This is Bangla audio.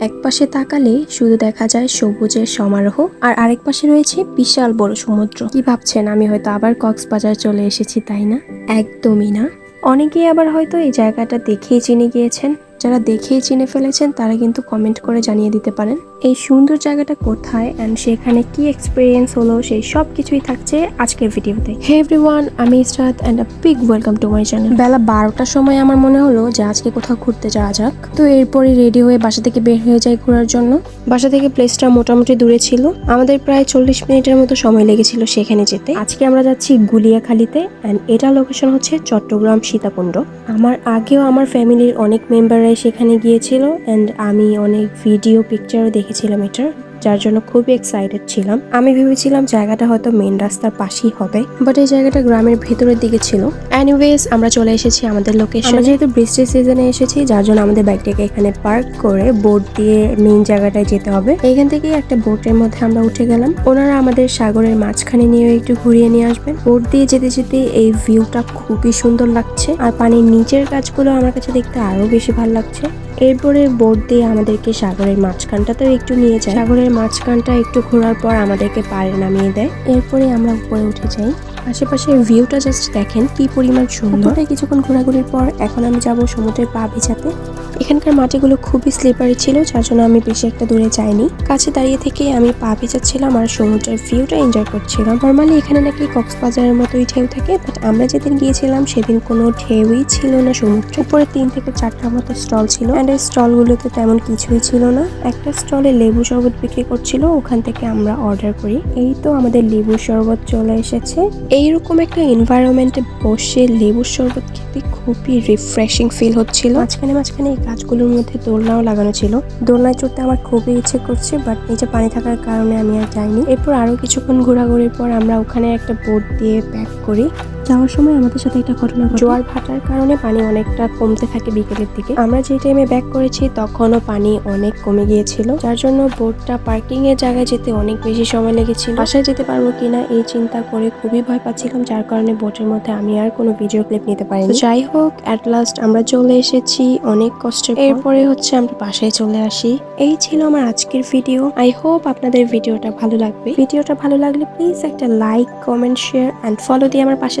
এক পাশে তাকালে শুধু দেখা যায় সবুজের সমারোহ, আর আরেক পাশে রয়েছে বিশাল বড় সমুদ্র। কি ভাবছেন, আমি হয়তো আবার কক্সবাজার চলে এসেছি, তাই না? একদমই না। অনেকেই আবার হয়তো এই জায়গাটা দেখেই চিনে গিয়েছেন। যারা দেখেই চিনে ফেলেছেন, তারা কিন্তু কমেন্ট করে জানিয়ে দিতে পারেন। এই সুন্দর জায়গাটা কোথায় অ্যান্ড সেখানে কি এক্সপিরিয়েন্স হলো সেই সব কিছুই থাকছে আজকের ভিডিওতে। হে এভরিওয়ান আমি Israt and a big welcome to my channel বেলা বারোটার সময় আমার মনে হলো যে আজকে কোথাও ঘুরতে যাওয়া যাক। তো এরপরে রেডি হয়ে বাসা থেকে বের হয়ে যাই ঘোরার জন্য। বাসা থেকে প্লেসটা মোটামুটি দূরে ছিল। আমাদের প্রায় চল্লিশ মিনিটের মতো সময় লেগেছিল সেখানে যেতে। আজকে আমরা যাচ্ছি গুলিয়াখালীতে অ্যান্ড এটা লোকেশন হচ্ছে চট্টগ্রাম সীতাকুণ্ড। আমার আগেও আমার ফ্যামিলির অনেক মেম্বাররাই সেখানে গিয়েছিল অ্যান্ড আমি অনেক ভিডিও পিকচারও দেখেছিলাম এটার যার জন্য খুবই এক্সাইটেড ছিলাম। আমি ভেবেছিলাম জায়গাটা হয়তো মেন রাস্তার পাশেই হবে বাট এই জায়গাটা গ্রামের ভেতরের দিকে ছিল। এনিওয়েজ আমরা চলে এসেছি আমাদের লোকেশন যেহেতু বৃষ্টির সিজনে এসেছি, যার জন্য আমাদের বাইকটাকে এখানে পার্ক করে বোট দিয়ে মেন জায়গাটায় যেতে হবে। এখান থেকেই একটা বোটের মধ্যে আমরা উঠে গেলাম। ওনারা আমাদের সাগরের মাঝখানে নিয়ে একটু ঘুরিয়ে নিয়ে আসবেন। বোট দিয়ে যেতে যেতে এই ভিউটা খুবই সুন্দর লাগছে। আর পানির নিচের কাজগুলো আমার কাছে দেখতে আরও বেশি ভালো লাগছে। এরপরে বোট দিয়ে আমাদেরকে সাগরের মাঝখানটাতেও একটু নিয়ে যায়। সাগরের মাঝখানটা একটু ঘোরার পর আমাদেরকে পাড়ে নামিয়ে দেয়। এরপরে আমরা উপরে উঠে যাই। আশেপাশের ভিউটা জাস্ট দেখেন কি পরিমাণ সুন্দর। কিছুক্ষণ ঘোরাঘুরির পর এখন আমি যাব সমুদ্রের পা ভিজাতে। এখানকার মাটিগুলো খুবই স্লিপারি ছিল, যার জন্য আমি বেশি একটা দূরে যাইনি। কাছে দাঁড়িয়ে থেকে আমি পা ভেজাচ্ছিলাম আর সমুদ্রের ভিউটা এনজয় করছিলাম। নর্মালি এখানে নাকি কক্সবাজারের মতোই ঢেউ থাকে বাট আমরা যেদিন গিয়েছিলাম সেদিন কোনো ঢেউই ছিল না সমুদ্র। উপরে তিন থেকে চারটার মতো স্টল ছিল অ্যান্ড এই স্টলগুলোতে তেমন কিছুই ছিল না। একটা স্টলে লেবু শরবত বিক্রি করছিল, ওখান থেকে আমরা অর্ডার করি। এই তো আমাদের লেবু শরবত চলে এসেছে। এইরকম একটা এনভায়রনমেন্টে বসে লেবু শরবত খেতে খুবই রিফ্রেশিং ফিল হচ্ছিল। মাঝখানে মাঝখানে গাছগুলোর মধ্যে দোলনাও লাগানো ছিল। দোলনায় চড়তে আমার খুবই ইচ্ছে করছে বাট নিচে পানি থাকার কারণে আমি আর যাইনি। এরপর আরও কিছুক্ষণ ঘোরাঘুরির পর আমরা ওখানে একটা বোট দিয়ে প্যাক করি। যাওয়ার সময় আমাদের সাথে একটা ঘটনা জোয়ার ভাটার কারণে পানি অনেকটা কমতে থাকে বিকেলের দিকে। আমরা যে টাইমে ব্যাক করেছি তখনও পানি অনেক কমে গিয়েছিল যার জন্য বোটটা পার্কিং এর জায়গায় যেতে অনেক বেশি সময় লেগেছিল। বাসায় যেতে পারব কিনা এই চিন্তা করে খুবই ভয় পাচ্ছিলাম যার কারণে বোটের মধ্যে আমি আর কোনো ভিডিও ক্লিপ নিতে পারিনি। যাই হোক অ্যাট লাস্ট আমরা চলে এসেছি অনেক কষ্টের এরপরে হচ্ছে আমরা বাসায় চলে আসি। এই ছিল আমার আজকের ভিডিও আই হোপ আপনাদের ভিডিওটা ভালো লাগবে। ভিডিওটা ভালো লাগলে প্লিজ একটা like comment share and follow দিয়ে আমার পাশে